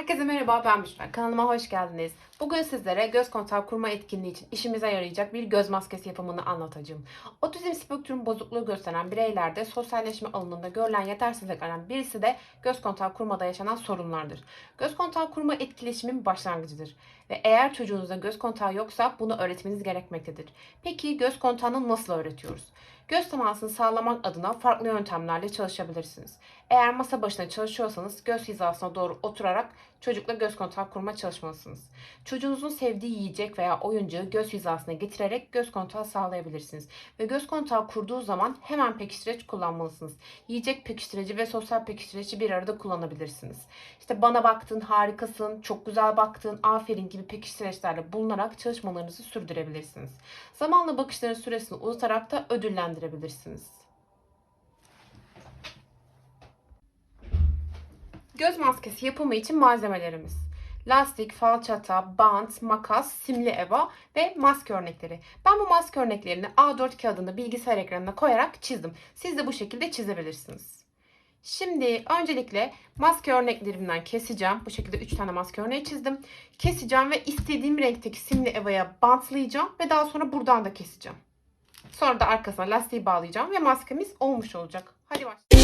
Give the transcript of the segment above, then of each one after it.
Herkese merhaba ben Büşra. Kanalıma hoş geldiniz. Bugün sizlere göz kontağı kurma etkinliği için işimize yarayacak bir göz maskesi yapımını anlatacağım. Otizm spektrum bozukluğu gösteren bireylerde sosyalleşme alanında görülen yetersizliklerden birisi de göz kontağı kurmada yaşanan sorunlardır. Göz kontağı kurma etkileşimin başlangıcıdır. Ve eğer çocuğunuzda göz kontağı yoksa bunu öğretmeniz gerekmektedir. Peki göz kontağını nasıl öğretiyoruz? Göz temasını sağlamak adına farklı yöntemlerle çalışabilirsiniz. Eğer masa başında çalışıyorsanız göz hizasına doğru oturarak çocukla göz kontağı kurma çalışmalısınız. Çocuğunuzun sevdiği yiyecek veya oyuncağı göz hizasına getirerek göz kontağı sağlayabilirsiniz. Ve göz kontağı kurduğu zaman hemen pekiştireç kullanmalısınız. Yiyecek pekiştirici ve sosyal pekiştirici bir arada kullanabilirsiniz. İşte bana baktın, harikasın, çok güzel baktın, aferin gibi pekiştireçlerle bulunarak çalışmalarınızı sürdürebilirsiniz. Zamanla bakışların süresini uzatarak da ödüllendirebilirsiniz. Göz maskesi yapımı için malzemelerimiz. Lastik, falçata, bant, makas, simli eva ve maske örnekleri. Ben bu maske örneklerini A4 kağıdında bilgisayar ekranına koyarak çizdim. Siz de bu şekilde çizebilirsiniz. Şimdi öncelikle maske örneklerimden keseceğim. Bu şekilde 3 tane maske örneği çizdim. Keseceğim ve istediğim renkteki simli evaya bantlayacağım ve daha sonra buradan da keseceğim. Sonra da arkasına lastiği bağlayacağım ve maskemiz olmuş olacak. Hadi başlayalım.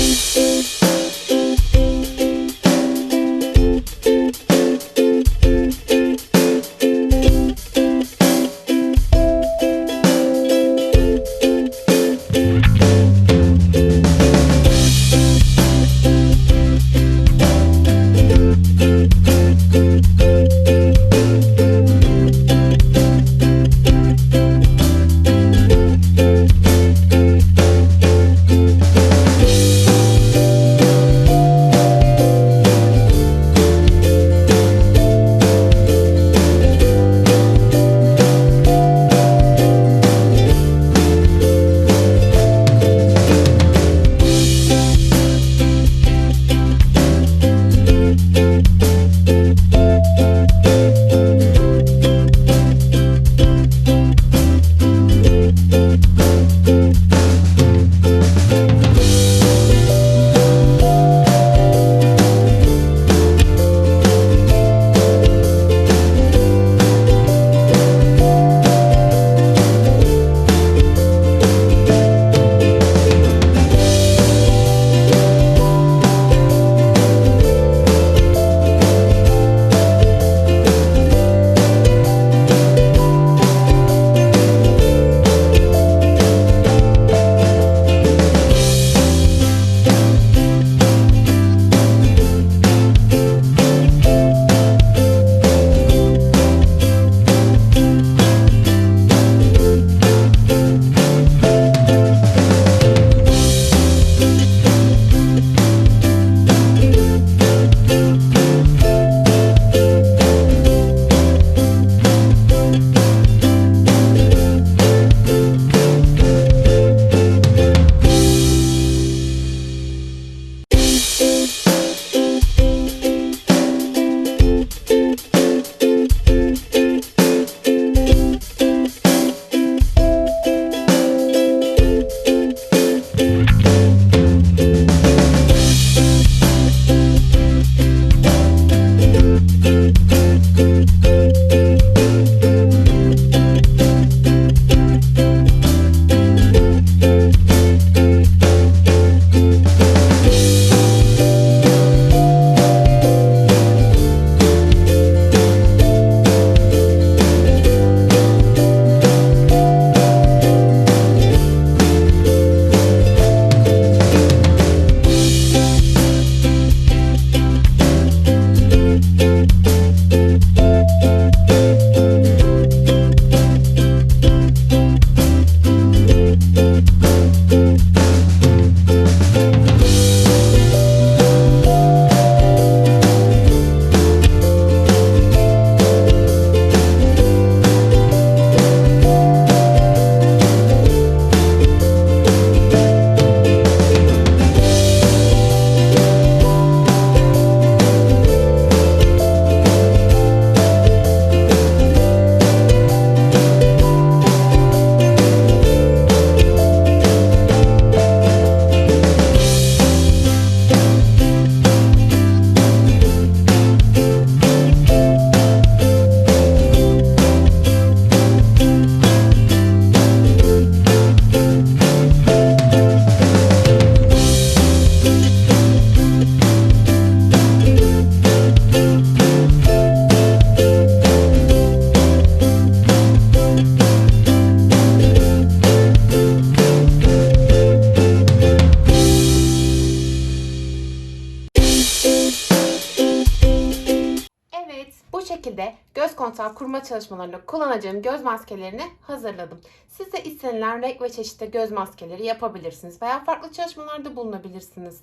Şekilde göz kontağı kurma çalışmalarında kullanacağım göz maskelerini hazırladım. Siz de istenilen renk ve çeşitli göz maskeleri yapabilirsiniz veya farklı çalışmalarda bulunabilirsiniz.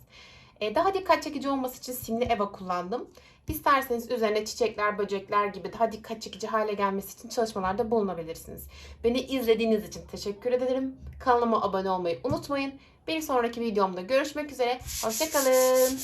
E, daha dikkat çekici olması için simli eva kullandım. İsterseniz üzerine çiçekler, böcekler gibi daha dikkat çekici hale gelmesi için çalışmalarda bulunabilirsiniz. Beni izlediğiniz için teşekkür ederim. Kanalıma abone olmayı unutmayın. Bir sonraki videomda görüşmek üzere. Hoşçakalın.